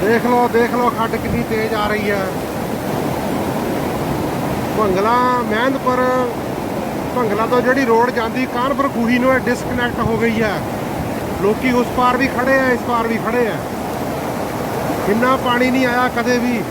ਦੇਖ ਲਓ ਦੇਖ ਲਓ, ਖੱਡ ਕਿੰਨੀ ਤੇਜ਼ ਆ ਰਹੀ ਹੈ ਭੰਗਲਾ ਮਹਿੰਦਪੁਰ, ਭੰਗਲਾ ਤੋਂ ਜਿਹੜੀ ਰੋਡ ਜਾਂਦੀ, ਕਾਨਪੁਰ ਖੂਹੀ ਨੂੰ ਇਹ ਡਿਸਕਨੈਕਟ ਹੋ ਗਈ ਹੈ ਲੋਕੀ ਉਸ ਪਾਰ ਵੀ ਖੜੇ ਆ, ਇਸ ਪਾਰ ਵੀ ਖੜੇ ਆ। ਇੰਨਾ ਪਾਣੀ ਨਹੀਂ ਆਇਆ ਕਦੇ ਵੀ।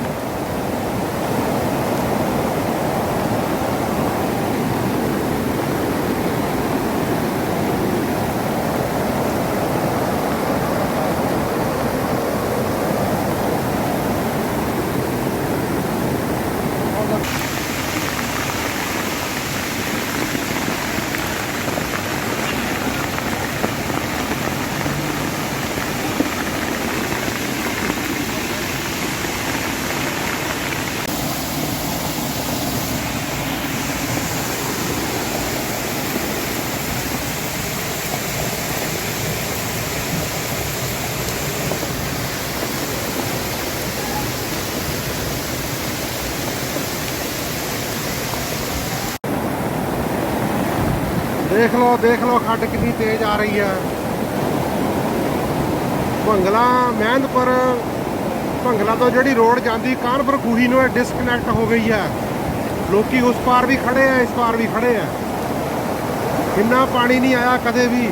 ਦੇਖ ਲਓ ਦੇਖ ਲਓ, ਖੱਡ ਕਿੰਨੀ ਤੇਜ਼ ਆ ਰਹੀ ਹੈ ਭੰਗਲਾ ਮਹਿੰਦਪੁਰ, ਭੰਗਲਾ ਤੋਂ ਜਿਹੜੀ ਰੋਡ ਜਾਂਦੀ, ਕਾਨਪੁਰ ਖੂਹੀ ਨੂੰ ਇਹ ਡਿਸਕਨੈਕਟ ਹੋ ਗਈ ਹੈ ਲੋਕੀ ਉਸ ਪਾਰ ਵੀ ਖੜੇ ਆ, ਇਸ ਪਾਰ ਵੀ ਖੜੇ ਆ। ਇੰਨਾ ਪਾਣੀ ਨਹੀਂ ਆਇਆ ਕਦੇ ਵੀ।